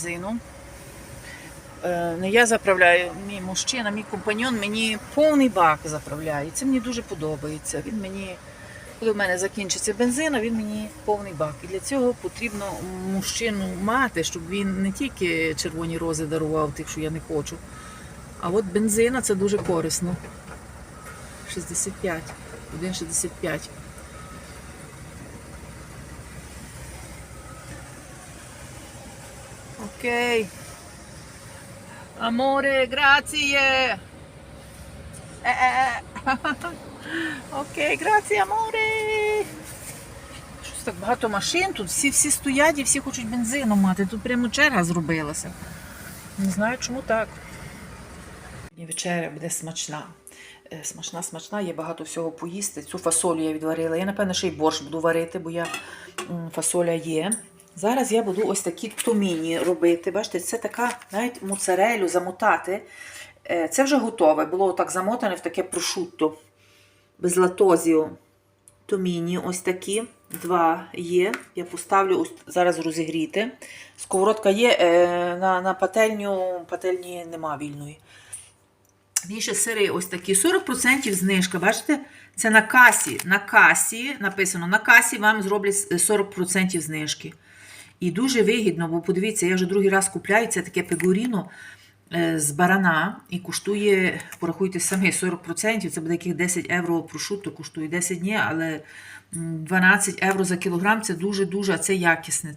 бензину. Не я заправляю, мій мужчина, мій компаньон мені повний бак заправляє. І Це мені дуже подобається. Він мені, коли в мене закінчиться бензин, він мені повний бак. І для цього потрібно мужчину мати, щоб він не тільки червоні рози дарував тих, що я не хочу. А от бензина це дуже корисно. 65. 1,65. Окей. Аморе, граціє. Е-е-е. Окей, грація, аморе. Щось так багато машин тут, всі всі стоять і всі хочуть бензину мати. Тут прямо черга зробилася. Не знаю, чому так. Вечеря буде смачна. Е, Смачна, смачна, є багато всього поїсти. Цю фасолю я відварила. Я, напевно, ще й борщ буду варити, бо я фасоля є. Зараз я буду ось такі томіні робити. Бачите, це така навіть моцарелю замотати. Е, Це вже готове. Було так замотане в таке прошутто без латозіо. Томіні ось такі. Два є. Я поставлю ось зараз розігріти. Сковородка є е, на, на пательню, пательні нема вільної. Більше сири ось такі. 40% знижка. Бачите? Це на касі. На касі написано, на касі вам зроблять 40% знижки. І дуже вигідно, бо подивіться, я вже другий раз купляю це таке пегоріно е, з барана і коштує, порахуйте самі, 40%. Це буде яких 10 євро прошутто коштує 10 днів, але 12 євро за кілограм це дуже-дуже, це якісне.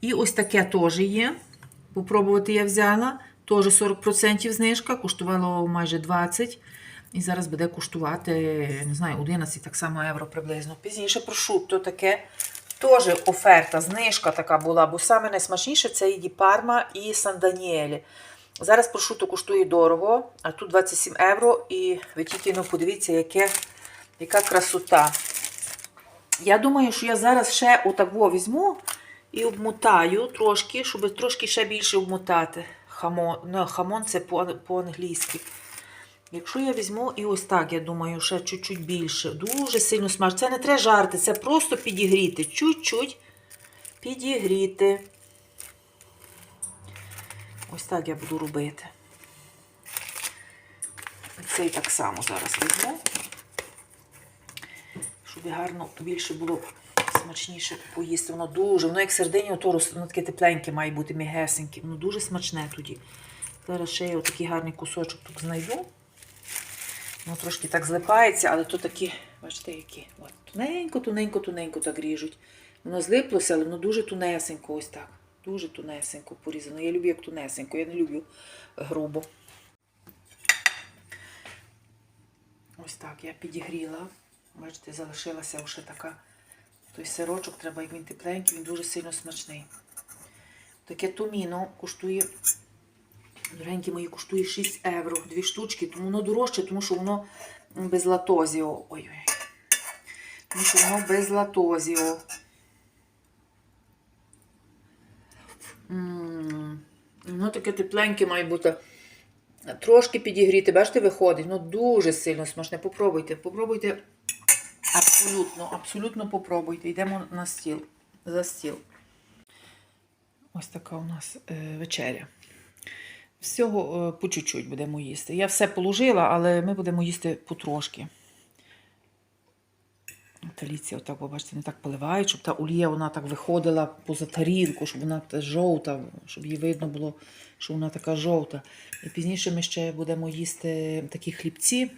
І ось таке теж є. Попробувати я взяла. Теж 40% знижка, коштувало майже 20. І зараз буде коштувати, не знаю, 11 так само євро приблизно. Пізніше прошутто таке. Теж оферта, знижка така була, бо саме найсмачніше це і Парма і Сан Даніелі. Зараз прошутто коштує дорого, а тут 27 євро. І ви тільки ну, подивіться, яке, яка красота. Я думаю, що я зараз ще отако візьму і обмотаю трошки, щоб трошки ще більше обмотати. Хамон, ну, хамон це по- по-англійськи. Якщо я візьму і ось так, я думаю, ще чуть-чуть більше. Дуже сильно смаж. Це не треба жарти, це просто підігріти. Чуть-чуть підігріти. Ось так я буду робити. Цей так само зараз візьму. Щоб гарно більше було смачніше поїсти. Воно дуже, воно як сердині, воно таке тепленьке має бути, м'ягесеньке. Воно дуже смачне тоді. Зараз ще я отакий гарний кусочок тут знайду. Воно трошки так злипається, але то такі, бачите, які. От, тоненько, тоненько, тоненько так ріжуть. Воно злиплося, але воно дуже тунесенько, ось так. Дуже тунесенько порізано. Я люблю як тунесенько, я не люблю грубо. Ось так я підігріла. Бачите, залишилася вже така. Той сирочок треба, як він тепленький, він дуже сильно смачний. Таке томіно коштує, дорогенькі мої, коштує 6 євро, дві штучки, тому воно дорожче, тому що воно без латозіо. Ой-ой. Тому що воно без латозіо. Воно таке тепленьке має бути. Трошки підігріти, бачите, виходить. Ну дуже сильно смачне. Попробуйте, попробуйте. Абсолютно, абсолютно попробуйте. Йдемо на стіл. За стіл. Ось така у нас е, вечеря. Всього е, по чуть-чуть будемо їсти. Я все положила, але ми будемо їсти потрошки. Таліці, отак, ви бачите, не так поливають, щоб та олія вона так виходила поза тарілку, щоб вона жовта, щоб їй видно було, що вона така жовта. І пізніше ми ще будемо їсти такі хлібці.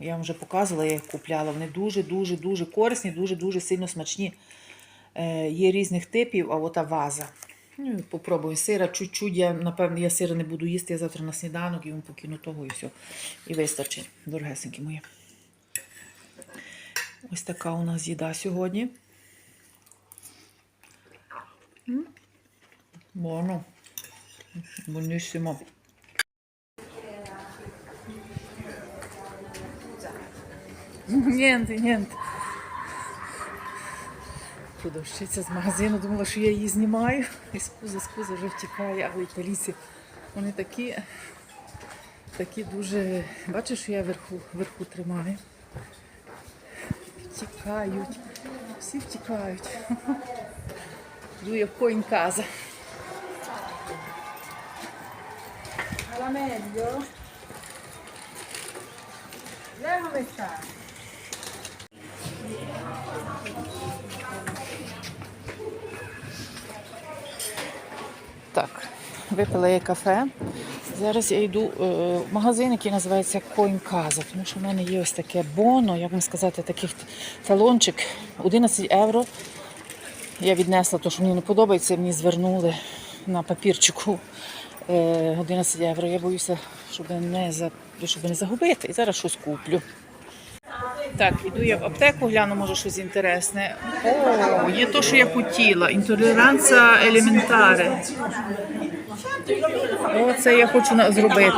Я вам вже показувала, я їх купляла. Вони дуже-дуже дуже корисні, дуже-дуже сильно смачні. Е, є різних типів, а ота ваза. Ну, попробую сира. Чуть-чуть, я, напевно, я сира не буду їсти, я завтра на сніданок і вам покину того і все. І вистачить, дорогесенькі мої. Ось така у нас їда сьогодні. Buono. Buonissimo. Niente, niente. Продавщиця з магазину думала, що я її знімаю. І скуза, скуза вже втікає, але італійці, вони такі, такі дуже. Бачиш, що я вверху, вверху тримаю. Втікають. Всі втікають. Дує в коін каза. sta meglio? Lei come sta? Випила я кафе. Зараз я йду е, в магазин, який називається Coin тому що в мене є ось таке боно, як вам сказати, такий талончик 11 євро. Я віднесла те, що мені не подобається, мені звернули на папірчику е, 11 євро. Я боюся, щоб не, за, щоб не загубити. І зараз щось куплю. Так, іду я в аптеку, гляну, може щось інтересне. О, є те, що я хотіла. Інтолеранція елементаре. Оце я хочу зробити.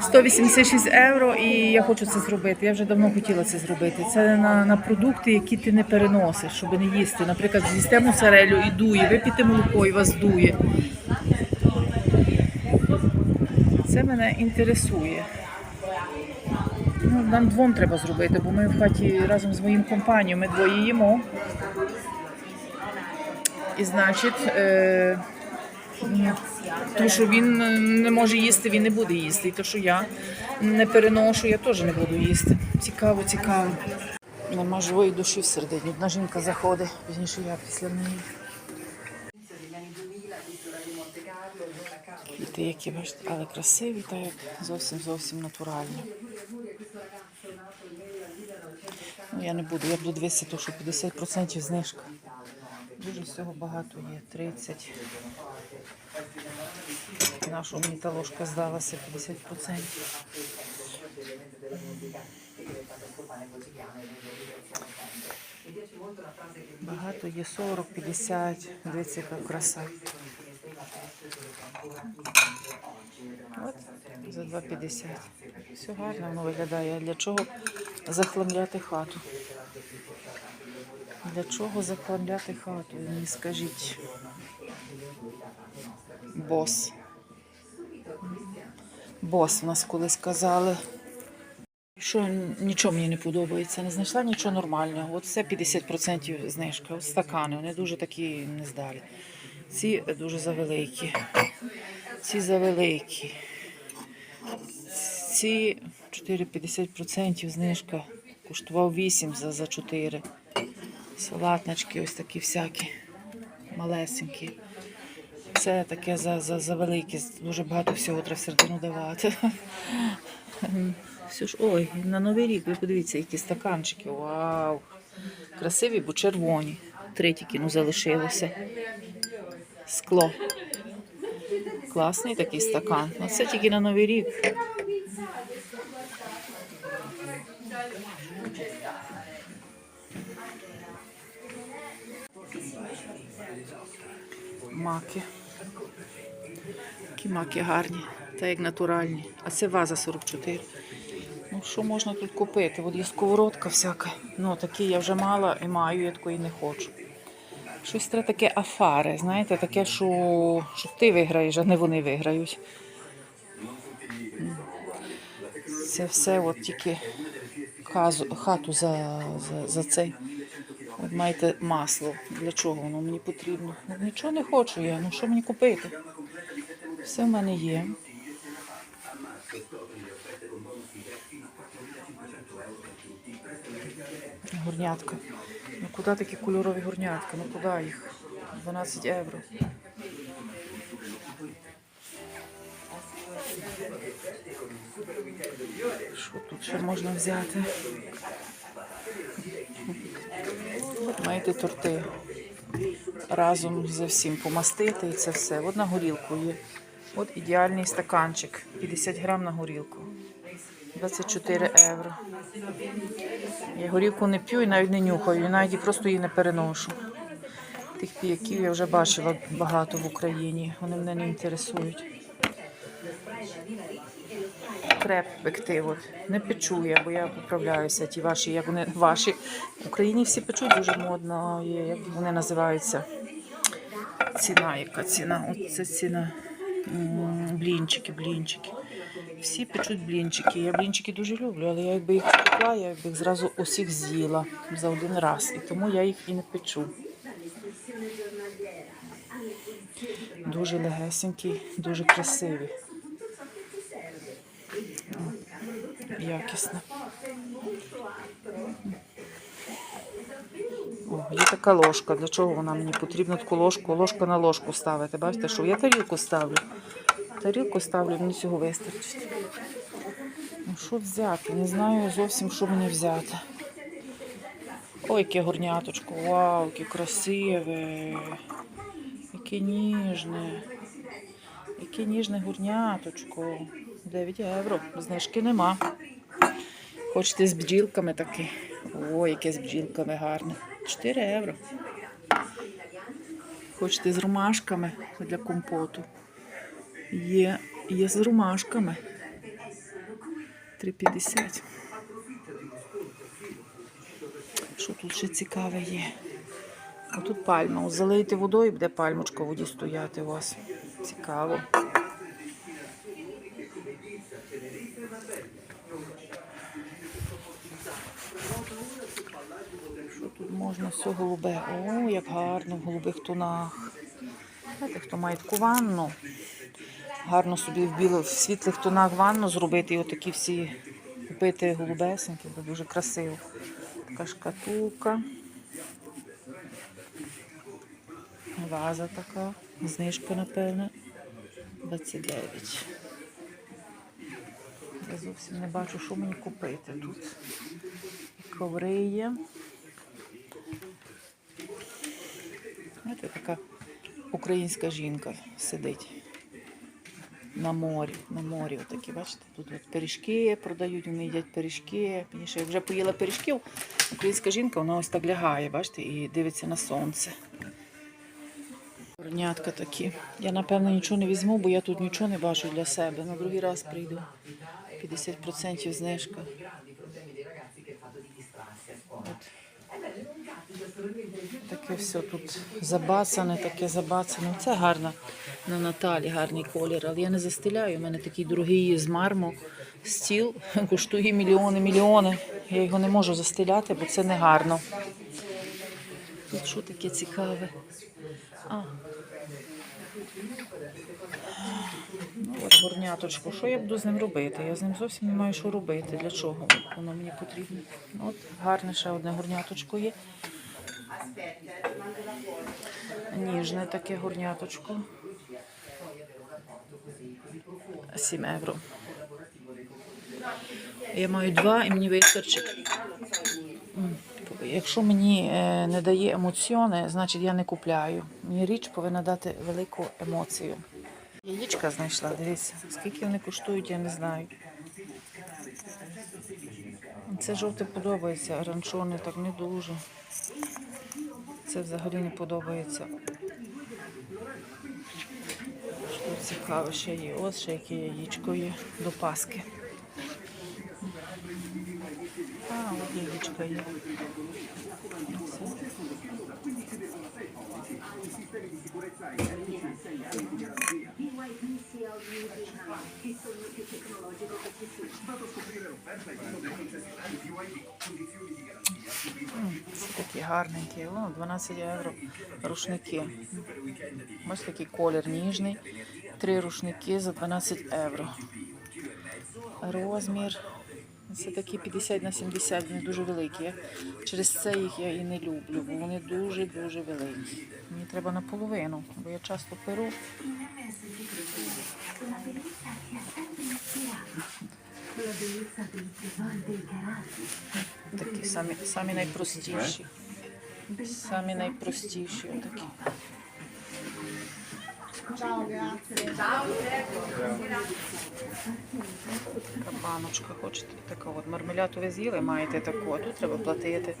186 євро і я хочу це зробити. Я вже давно хотіла це зробити. Це на, на продукти, які ти не переносиш, щоб не їсти. Наприклад, з'їсте моцарелю і дує, вип'єте молоко і вас дує. Це мене інтересує. Ну, нам двом треба зробити, бо ми в хаті разом з моїм компанією, ми двоє їмо. І значить, е, м, то, що він е, не може їсти, він не буде їсти. І то, що я не переношу, я теж не буду їсти. Цікаво, цікаво. Нема живої душі всередині. Одна жінка заходить, пізніше я після неї. Квіти, які бачите, але красиві, та як зовсім зовсім натуральні. Ну, я не буду, я буду дивитися, то, що 50% знижка. Дуже всього багато є. 30. Наша мені здалася 50%. Багато є 40, 50. Дивіться, яка краса. От за 2,50. Все гарно воно виглядає. Для чого захламляти хату? Для чого захламляти хату? Мені скажіть. Бос. Бос в нас колись казали. Що нічого мені не подобається, не знайшла нічого нормального. От це 50% знижка. От стакани, вони дуже такі нездалі. Ці дуже завеликі. Ці завеликі. Ці 4,50% знижка. Коштував 8 за, за 4. Салатнички ось такі всякі. Малесенькі. Це таке за, за, за велике. Дуже багато всього треба всередину давати. Все ж, ой, на Новий рік, ви подивіться, які стаканчики. Вау! Красиві, бо червоні. Три тільки ну, залишилося. Скло. Класний такий стакан. Ну, це тільки на Новий рік. Маки. Які маки гарні, та як натуральні. А це ваза 44. Ну, що можна тут купити? От є сковородка всяка. Ну, такі я вже мала і маю, я такої не хочу. Щось треба таке афари, знаєте, таке, що, що ти виграєш, а не вони виграють. Це все от тільки хату за, за, за цей. От маєте масло. Для чого воно мені потрібно? Ну, Нічого не хочу я. Ну що мені купити? Все в мене є. Горнятка. Ну куди такі кольорові горнятка? Ну куди їх? 12 євро. Що тут ще можна взяти? Маєте торти. Разом з всім помастити і це все. От на горілку є. От ідеальний стаканчик. 50 грам на горілку. 24 євро. Я горілку не п'ю і навіть не нюхаю, і навіть просто її не переношу. Тих піяків я вже бачила багато в Україні. Вони мене не інтересують. Креп от. не печу я, бо я поправляюся. Ті ваші, як вони ваші. В Україні всі печуть дуже модно, є, як вони називаються. Ціна, яка ціна? От це ціна. Блінчики, блінчики. Всі печуть блінчики. Я блінчики дуже люблю, але я якби їх спекла, я якби їх зразу усіх з'їла за один раз. І тому я їх і не печу. Дуже легесенькі, дуже красиві. Якісна. О, є така ложка. Для чого вона мені потрібна таку ложку? Ложка на ложку ставити. Бачите, що я тарілку ставлю. Тарілку ставлю, мені цього вистачить. Ну, що взяти? Не знаю зовсім, що мені взяти. Ой, яке горняточко, вау, яке красиве, яке ніжне, яке ніжне горняточко. 9 євро, знижки нема. Хочете з бджілками таке? Ой, яке з бджілками гарне. 4 євро. Хочете з ромашками для компоту? Є, є з ромашками. 3,50. Що тут ще цікаве є? А тут пальма. Залийте водою буде пальмочка воді стояти у вас. Цікаво. Можна все голубе? О, як гарно в голубих тонах. Знаєте, хто має таку ванну, гарно собі в біло, в світлих тонах ванну зробити і отакі всі купити голубесенькі, буде дуже красиво. Така шкатулка. Ваза така. Знижка, напевно. 29. Я зовсім не бачу, що мені купити тут. Коври є. Знаєте, така українська жінка сидить на морі. На морі отакі, бачите, тут от пиріжки продають, вони їдять пиріжки. Ще вже поїла пиріжків. Українська жінка, вона ось так лягає, бачите, і дивиться на сонце. Горнятка такі. Я, напевно, нічого не візьму, бо я тут нічого не бачу для себе. На другий раз прийду. 50% знижка. Таке все тут забацане, таке забацане. Це гарно на Наталі, гарний колір, але я не застеляю. У мене такий дорогий з марму стіл коштує мільйони, мільйони. Я його не можу застеляти, бо це не гарно. Тут що таке цікаве? А. Ну, от горняточку. Що я буду з ним робити? Я з ним зовсім не маю що робити. Для чого воно мені потрібно? От гарне ще одне горняточко є. Ніжне таке горняточко. 7 євро. Я маю два і мені вистачить. Якщо мені е, не дає емоціони, значить я не купляю. Мені річ повинна дати велику емоцію. Яєчка знайшла, дивіться. Скільки вони коштують, я не знаю. Це жовте подобається, а так не дуже. Це взагалі не подобається. Що цікаво, ще є. Ось ще яке яєчко є до Паски. А, от яєчко є. Оце. Це такі гарненькі. О, 12 євро рушники. Ось такий колір ніжний. Три рушники за 12 євро. Розмір. Це такі 50 на 70, вони дуже великі. Через це їх я і не люблю, бо вони дуже-дуже великі. Мені треба наполовину, бо я часто перу. Такі самі, самі найпростіші. Самі найпростіші отакі. Така баночка, хочете така от мармеляту ви з'їли, маєте таку, а тут треба платити.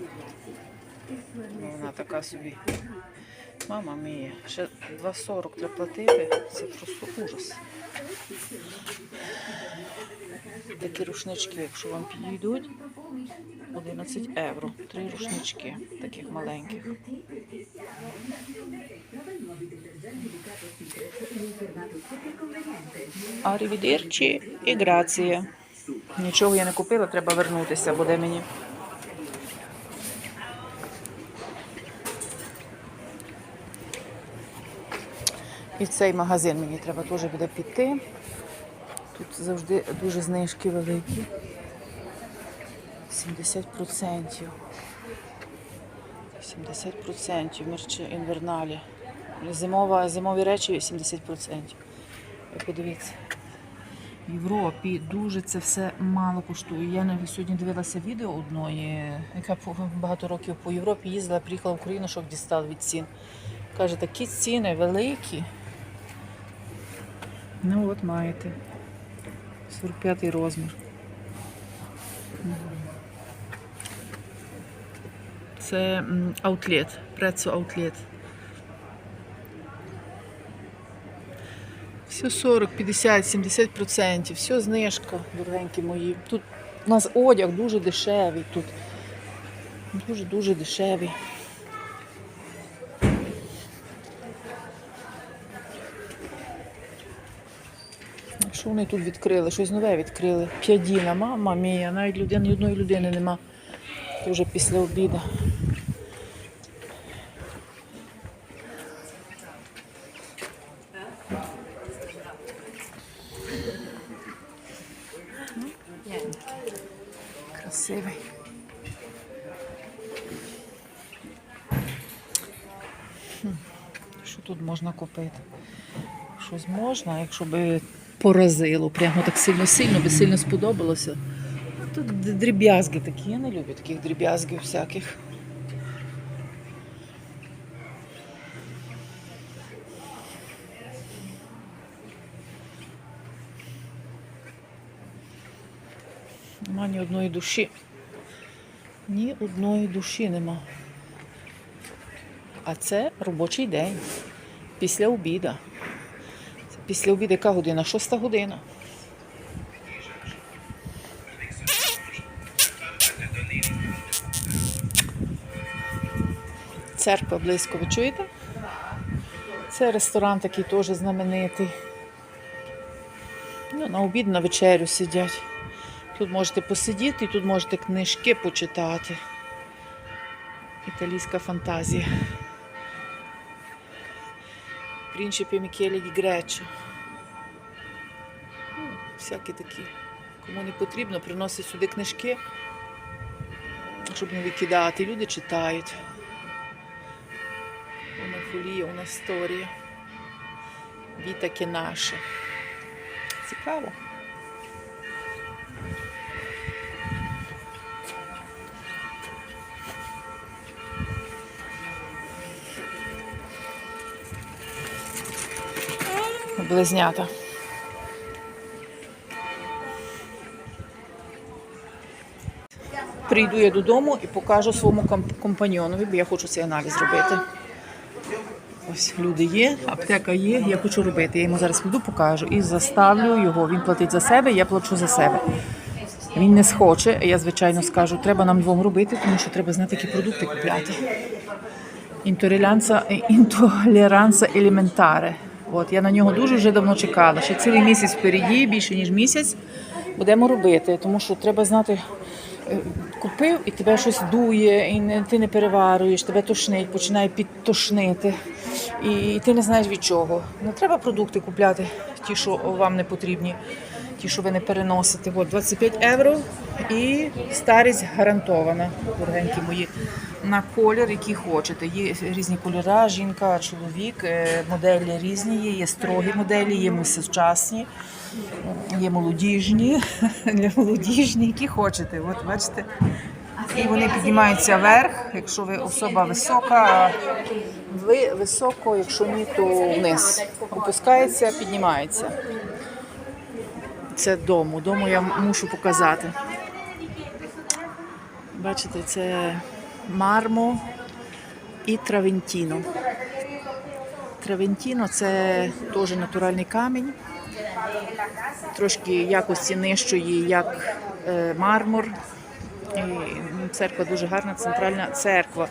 Ну, Вона така собі. Мама мія, ще 2,40 треба платити. Це просто ужас. Такі рушнички, якщо вам підійдуть, 11 євро. Три рушнички, таких маленьких. Арівідерчі і грація. Нічого я не купила, треба вернутися, буде мені. І в цей магазин мені треба теж буде піти. Тут завжди дуже знижки великі. 70%. 70% мерче інверналі. Зимова, зимові речі 70%. Подивіться. В Європі дуже це все мало коштує. Я сьогодні дивилася відео одної, яка багато років по Європі їздила, приїхала в Україну, щоб дістала від цін. Каже, такі ціни великі. Ну от маєте. 45-й розмір. Це аутлет, прецо аутлет. Все 40, 50, 70 процентів, все знижка, дорогенькі мої. Тут у нас одяг дуже дешевий тут. Дуже-дуже дешевий. Що вони тут відкрили? Щось нове відкрили. П'ядіна, мама мія, навіть людини, одної людини нема. Вже після обіду. Можна купити? Щось можна, якщо би поразило, прямо так сильно-сильно, би сильно сподобалося. Тут д- дріб'язги такі, я не люблю таких дріб'язгів всяких. Нема ні одної душі. Ні одної душі нема. А це робочий день. Після обіда. Після обіду яка година? Шоста година. Церква близько, ви чуєте? Це ресторан такий теж знаменитий. Ну, на обід, на вечерю сидять. Тут можете посидіти, тут можете книжки почитати. Італійська фантазія. Принципі Мікелі ді Гречо. Ну, Всякі такі. Кому не потрібно, приносять сюди книжки, щоб не викидати. Люди читають. Una фолія, нас сторія. Вітаки наше. Цікаво. Близнята. Прийду я додому і покажу своєму компаньйонові, бо я хочу цей аналіз зробити. Ось люди є, аптека є, я хочу робити. Я йому зараз піду, покажу і заставлю його. Він платить за себе, я плачу за себе. Він не схоче, я звичайно скажу, треба нам двом робити, тому що треба знати, які продукти купляти. Інтолеранса, інтолеранса елементаре. От я на нього дуже вже давно чекала. Ще цілий місяць впереді, більше ніж місяць. Будемо робити, тому що треба знати. е, Купив і тебе щось дує, і не, ти не переварюєш, тебе тошнить, починає підтошнити. І ти не знаєш від чого. Не треба продукти купляти, ті, що вам не потрібні, ті, що ви не переносите. От 25 євро і старість гарантована, дорогенькі мої на колір, який хочете. Є різні кольори, жінка, чоловік, е, моделі різні є, є строгі моделі, є сучасні, є молодіжні, для молодіжні, які хочете. От бачите. І вони піднімаються вверх, якщо ви особа висока, ви високо, якщо ні, то вниз. Опускається, піднімається. Це дому. Дому я мушу показати. Бачите, це мармо і травентіно. Травентіно це теж натуральний камінь, трошки якості нижчої, як е, мармур. І церква дуже гарна, центральна церква.